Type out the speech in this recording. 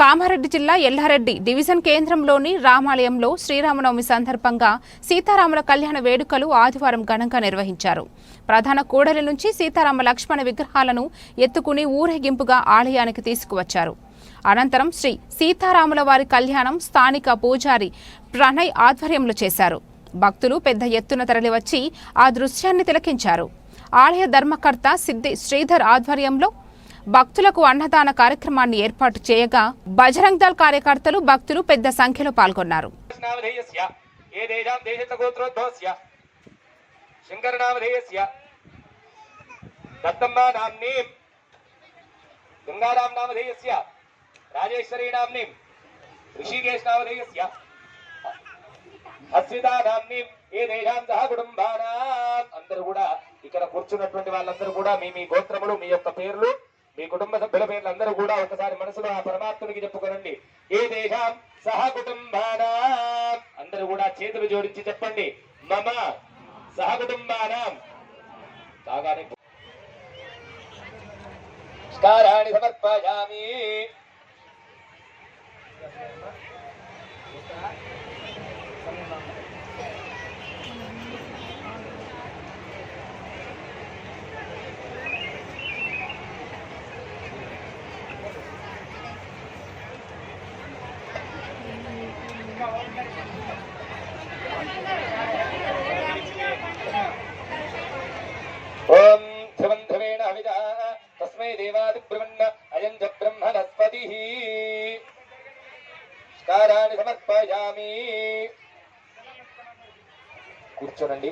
కామారెడ్డి జిల్లా ఎల్లారెడ్డి డివిజన్ కేంద్రంలోని రామాలయంలో శ్రీరామనవమి సందర్భంగా సీతారాముల కళ్యాణ వేడుకలు ఆదివారం ఘనంగా నిర్వహించారు. ప్రధాన కూడలి నుంచి సీతారామ లక్ష్మణ విగ్రహాలను ఎత్తుకుని ఊరేగింపుగా ఆలయానికి తీసుకువచ్చారు. అనంతరం శ్రీ సీతారాముల వారి కళ్యాణం స్థానిక పూజారి ప్రణయ్ ఆధ్వర్యంలో చేశారు. భక్తులు పెద్ద ఎత్తున తరలివచ్చి ఆ దృశ్యాన్ని తిలకించారు. ఆలయ ధర్మకర్త సిద్ధి శ్రీధర్ ఆధ్వర్యంలో భక్తులకు అన్నదాన కార్యక్రమాన్ని ఏర్పాటు చేయగా బజరంగ్ దళ్ కార్యకర్తలు భక్తులు పెద్ద సంఖ్యలో పాల్గొన్నారు. నామధేయస్య ఏ దత్తమ్మ నామ్నీం గంగారాం నామధేయస్య రాజేశ్వరీ నామ్నీం ఋషికేశ్ నామధేయస్య అస్మితా నామ్నీం ఏ దేశాం సహ కుటుంబానా. అందరూ కూడా ఇక్కడ కూర్చున్నటువంటి వాళ్ళందరూ కూడా మీ మీ గోత్రములు మీ యొక్క పేర్లు మీ కుటుంబ సభ్యుల పేర్లు అందరూ కూడా ఒకసారి మనసులో ఆ పరమాత్మునికి చెప్పుకోనండి. ఏ దేశం సహ కుటుంబానాం? అందరూ కూడా చేతులు జోడించి చెప్పండి. మమ సహ కుటుంబానాం. కాగానే నమస్కారాన్ని సమర్పయామి. ఓం ధ్రువం ధ్రువేణ తస్మై దేవాది బ్రహ్మణ అయం చ బ్రహ్మణస్పతి. సమర్పయామి. కూర్చోనండి.